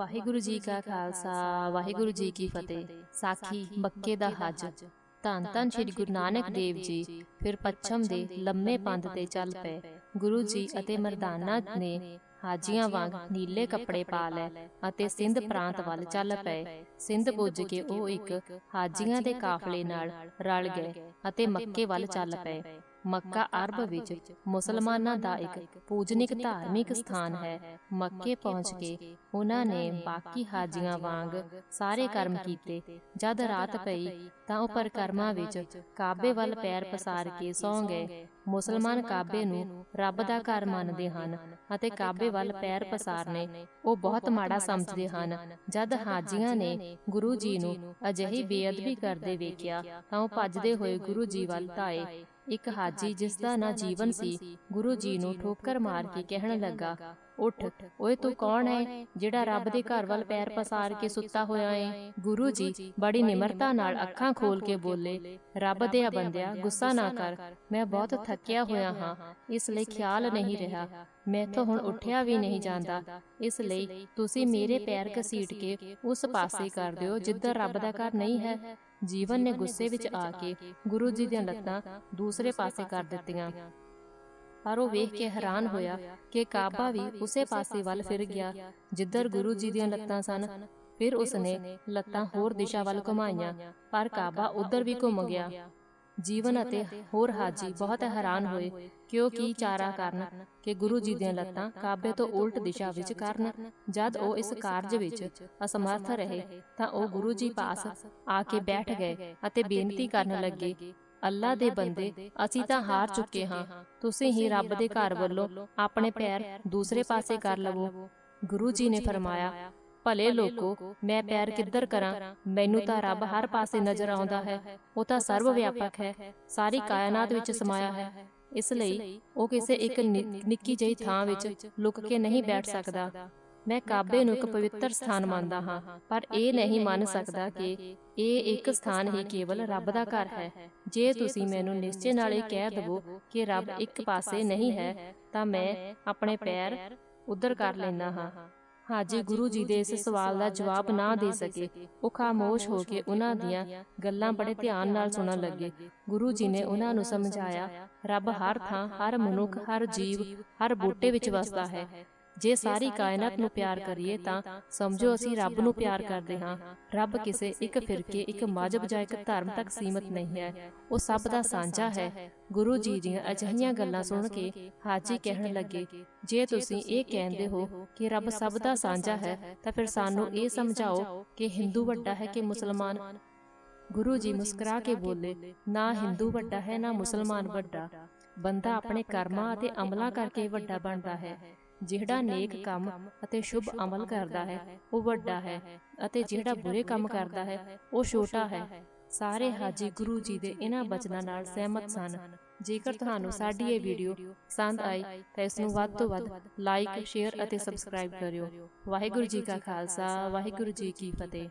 ਵਾਹਿਗੁਰੂ ਜੀ ਕਾ ਖਾਲਸਾ, ਵਾਹਿਗੁਰੂ ਜੀ ਕੀ ਫਤਿਹ। ਸਾਖੀ ਮੱਕੇ ਦਾ ਹੱਜ। ਧੰਨ ਧੰਨ ਸ੍ਰੀ ਗੁਰੂ ਨਾਨਕ ਦੇਵ ਜੀ। ਫਿਰ ਪੱਛਮ ਦੇ ਲੰਮੇ ਪੰਧ ਤੇ ਚੱਲ ਪਏ। ਗੁਰੂ ਜੀ ਅਤੇ ਮਰਦਾਨਾ ਨੇ ਹਾਜੀਆਂ ਵਾਂਗ ਨੀਲੇ ਕੱਪੜੇ ਪਾ ਲੈ ਅਤੇ ਸਿੰਧ ਪ੍ਰਾਂਤ ਵੱਲ ਚੱਲ ਪਏ। ਸਿੰਧ ਪੁੱਜ ਕੇ ਉਹ ਇੱਕ ਹਾਜੀਆਂ ਦੇ ਕਾਫਲੇ ਨਾਲ ਰਲ ਗਏ ਅਤੇ ਮੱਕੇ ਵੱਲ ਚੱਲ ਪਏ। ਮੱਕਾ ਅਰਬ ਵਿੱਚ ਮੁਸਲਮਾਨਾਂ ਦਾ ਇੱਕ ਪੂਜਨਿਕ ਧਾਰਮਿਕ ਸਥਾਨ ਹੈ। ਮੱਕੇ ਪਹੁੰਚ ਕੇ ਉਹਨਾਂ ਨੇ ਬਾਕੀ ਹਾਜੀਆਂ ਵਾਂਗ ਸਾਰੇ ਕਰਮ ਕੀਤੇ। ਜਦ ਰਾਤ ਪਈ ਤਾਂ ਉਹ ਪਰਕਰਮਾਂ ਵਿੱਚ ਕਾਬੇ ਵੱਲ ਪੈਰ ਪਸਾਰ ਕੇ ਸੌਂ ਗਏ ਮੁਸਲਮਾਨ ਕਾਬੇ ਨੂੰ ਰੱਬ ਦਾ ਘਰ ਮੰਨਦੇ ਹਨ ਅਤੇ ਕਾਬੇ ਵੱਲ ਪੈਰ ਪਸਾਰਨੇ ਉਹ ਬਹੁਤ ਮਾੜਾ ਸਮਝਦੇ ਹਨ। ਜਦ ਹਾਜੀਆਂ ਨੇ ਗੁਰੂ ਜੀ ਨੂੰ ਅਜਿਹੀ ਬੇਅਦਬੀ ਕਰਦੇ ਵੇਖਿਆ ਤਾਂ ਉਹ ਭੱਜਦੇ ਹੋਏ ਗੁਰੂ ਜੀ ਵੱਲ ਧਾਏ ਇੱਕ ਹਾਜੀ ਜਿਸ ਦਾ ਨਾਂ ਜੀਵਨ ਸੀ ਗੁਰੂ ਜੀ ਨੂੰ ਠੋਕਰ ਮਾਰ ਕੇ ਕਹਿਣ ਲੱਗਾ ਉੱਠ ਓਏ ਤੂੰ ਕੌਣ ਹੈ ਜਿਹੜਾ ਰੱਬ ਦੇ ਘਰ ਵੱਲ ਪੈਰ ਪਸਾਰ ਕੇ ਸੁੱਤਾ ਹੋਇਆ ਏ ਗੁਰੂ ਜੀ ਬੜੀ ਨਿਮਰਤਾ ਨਾਲ ਅੱਖਾਂ ਖੋਲ ਕੇ ਬੋਲੇ ਰੱਬ ਦੇ ਬੰਦਿਆ ਗੁੱਸਾ ਨਾ ਕਰ ਮੈਂ ਬਹੁਤ ਥੱਕਿਆ ਹੋਇਆ ਹਾਂ ਇਸ ਲਈ ਖਿਆਲ ਨਹੀਂ ਰਿਹਾ ਮੈਥੋਂ ਹੁਣ ਉੱਠਿਆ ਵੀ ਨਹੀਂ ਜਾਂਦਾ ਇਸ ਲਈ ਤੁਸੀਂ ਮੇਰੇ ਪੈਰ ਘਸੀਟ ਕੇ ਉਸ ਪਾਸੇ ਕਰ ਦਿਓ ਜਿੱਧਰ ਰੱਬ ਦਾ ਘਰ ਨਹੀਂ ਹੈ ਜੀਵਨ ਨੇ ਗੁੱਸੇ ਵਿੱਚ ਆ ਕੇ ਗੁਰੂ ਜੀ ਦੀਆਂ ਲੱਤਾਂ ਦੂਸਰੇ ਪਾਸੇ ਕਰ ਦਿੱਤੀਆਂ। ਪਰ ਉਹ ਵੇਖ ਕੇ ਹੈਰਾਨ ਹੋਇਆ ਕਿ ਕਾਬਾ ਵੀ ਉਸੇ ਪਾਸੇ ਵੱਲ ਫਿਰ ਗਿਆ, ਜਿੱਧਰ ਗੁਰੂ ਜੀ ਦੀਆਂ ਲੱਤਾਂ ਸਨ। ਫਿਰ ਉਸਨੇ ਲੱਤਾਂ ਹੋਰ ਦਿਸ਼ਾ ਵੱਲ ਘੁਮਾਈਆਂ, ਪਰ ਕਾਬਾ ਉਧਰ ਵੀ ਘੁੰਮ ਗਿਆ। ਜੀਵਨ ਅਤੇ ਹੋਰ ਹਾਜੀ ਬਹੁਤ ਹੈਰਾਨ ਹੋਏ ਕਿਉਂਕਿ ਚਾਰਾ ਕਰਨ ਕਿ ਗੁਰੂ ਜੀ ਦੀਆਂ ਲੱਤਾਂ ਕਾਬੇ ਤੋਂ ਉਲਟ ਦਿਸ਼ਾ ਵਿੱਚ ਕਰਨ ਜਦ ਉਹ ਇਸ ਕਾਰਜ ਵਿੱਚ ਅਸਮਰਥ ਰਹੇ ਤਾਂ ਉਹ ਗੁਰੂ ਜੀ ਪਾਸ ਆ ਕੇ ਬੈਠ ਗਏ ਅਤੇ ਬੇਨਤੀ ਕਰਨ ਲੱਗੇ ਅੱਲਾ ਦੇ ਬੰਦੇ ਅਸੀਂ ਤਾਂ ਹਾਰ ਚੁੱਕੇ ਹਾਂ ਤੁਸੀਂ ਹੀ ਰੱਬ ਦੇ ਘਰ ਵੱਲੋਂ ਆਪਣੇ ਪੈਰ ਦੂਸਰੇ ਪਾਸੇ ਕਰ ਲਵੋ। ਗੁਰੂ ਜੀ ਨੇ ਫਰਮਾਇਆ ਭਲੇ ਲੋਕੋ ਮੈਂ ਪੈਰ ਕਿੱਧਰ ਕਰਾਂ? ਮੈਨੂੰ ਤਾਂ ਰੱਬ ਹਰ ਪਾਸੇ ਨਜ਼ਰ ਆਉਂਦਾ ਹੈ। ਉਹ ਤਾਂ ਸਰਵ ਵਿਆਪਕ ਹੈ। ਸਾਰੀ ਕਾਇਨਾਤ ਵਿੱਚ ਸਮਾਇਆ ਹੈ। ਇਸ ਲਈ ਉਹ ਕਿਸੇ ਇੱਕ ਨਿੱਕੀ ਜਿਹੀ ਥਾਂ ਵਿੱਚ ਲੁਕ ਕੇ ਨਹੀਂ ਬੈਠ ਸਕਦਾ। ਮੈਂ ਕਾਬੇ ਨੂੰ ਇੱਕ ਪਵਿੱਤਰ ਸਥਾਨ ਮੰਨਦਾ ਹਾਂ। ਪਰ ਇਹ ਨਹੀਂ ਮੰਨ ਸਕਦਾ ਕਿ ਇਹ ਇੱਕ ਸਥਾਨ ਹੀ ਕੇਵਲ ਰੱਬ ਦਾ ਘਰ ਹੈ। ਜੇ ਤੁਸੀਂ ਮੈਨੂੰ ਨਿਸ਼ਚੈ ਨਾਲ ਇਹ ਕਹਿ ਦਵੋ ਕਿ ਰੱਬ ਇੱਕ ਪਾਸੇ ਨਹੀਂ ਹੈ ਤਾਂ ਮੈਂ ਆਪਣੇ ਪੈਰ ਉਧਰ ਕਰ ਲੈਣਾ ਹਾਂ ਹਾਜੀ ਗੁਰੂ ਜੀ ਦੇ ਇਸ ਸਵਾਲ ਦਾ ਜਵਾਬ ਨਾ ਦੇ ਸਕੇ। ਉਹ ਖਾਮੋਸ਼ ਹੋ ਕੇ ਉਹਨਾਂ ਦੀਆਂ ਗੱਲਾਂ ਬੜੇ ਧਿਆਨ ਨਾਲ ਸੁਣਨ ਲੱਗੇ। ਗੁਰੂ ਜੀ ਨੇ ਉਹਨਾਂ ਨੂੰ ਸਮਝਾਇਆ ਰੱਬ ਹਰ ਥਾਂ ਹਰ ਮਨੁੱਖ ਹਰ ਜੀਵ ਹਰ ਬੂਟੇ ਵਿੱਚ ਵਸਦਾ ਹੈ। ਜੇ ਸਾਰੀ ਕਾਇਨਾਤ ਨੂੰ ਪਿਆਰ ਕਰੀਏ ਤਾਂ ਸਮਝੋ ਅਸੀਂ ਰੱਬ ਨੂੰ ਪਿਆਰ ਕਰਦੇ ਹਾਂ। ਰੱਬ ਕਿਸੇ ਇੱਕ ਫਿਰਕੇ ਇੱਕ ਮਜਬ ਜਾਂ ਇੱਕ ਧਰਮ ਤੱਕ ਸੀਮਤ ਨਹੀਂ ਹੈ। ਉਹ ਸਭ ਦਾ ਸਾਂਝਾ ਹੈ। ਗੁਰੂ ਜੀ ਦੀਆਂ ਅਜਿਹੀਆਂ ਗੱਲਾਂ ਸੁਣ ਕੇ ਹਾਜੀ ਕਹਿਣ ਲੱਗੇ ਜੇ ਤੁਸੀਂ ਇਹ ਕਹਿੰਦੇ ਹੋ ਕਿ ਰੱਬ ਸਭ ਦਾ ਸਾਂਝਾ ਹੈ ਤਾਂ ਫਿਰ ਸਾਨੂੰ ਇਹ ਸਮਝਾਓ ਕਿ ਹਿੰਦੂ ਵੱਡਾ ਹੈ ਕਿ ਮੁਸਲਮਾਨ? ਗੁਰੂ ਜੀ ਮੁਸਕਰਾ ਕੇ ਬੋਲੇ ਨਾ ਹਿੰਦੂ ਵੱਡਾ ਹੈ ਨਾ ਮੁਸਲਮਾਨ ਵੱਡਾ ਬੰਦਾ ਆਪਣੇ ਕਰਮਾਂ ਅਤੇ ਅਮਲਾਂ ਕਰਕੇ ਵੱਡਾ ਬਣਦਾ ਹੈ ਜਿਹੜਾ ਨੇਕ ਕੰਮ ਅਤੇ ਸ਼ੁਭ ਅਮਲ ਕਰਦਾ ਹੈ ਉਹ ਵੱਡਾ ਹੈ ਅਤੇ ਜਿਹੜਾ ਬੁਰੇ ਕੰਮ ਕਰਦਾ ਹੈ ਉਹ ਛੋਟਾ ਹੈ। ਸਾਰੇ ਹਾਜੀ ਗੁਰੂ ਜੀ ਦੇ ਇਹਨਾਂ ਬਚਨਾਂ ਨਾਲ ਸਹਿਮਤ ਸਨ। ਜੇਕਰ ਤੁਹਾਨੂੰ ਸਾਡੀ ਇਹ ਵੀਡੀਓ ਪਸੰਦ ਆਈ ਤਾਂ ਇਸ ਨੂੰ ਵੱਧ ਤੋਂ ਵੱਧ ਲਾਈਕ ਸ਼ੇਅਰ ਅਤੇ ਸਬਸਕ੍ਰਾਈਬ ਕਰਿਓ। ਵਾਹਿਗੁਰੂ ਜੀ ਕਾ ਖਾਲਸਾ ਵਾਹਿਗੁਰੂ ਜੀ ਕੀ ਫਤਿਹ।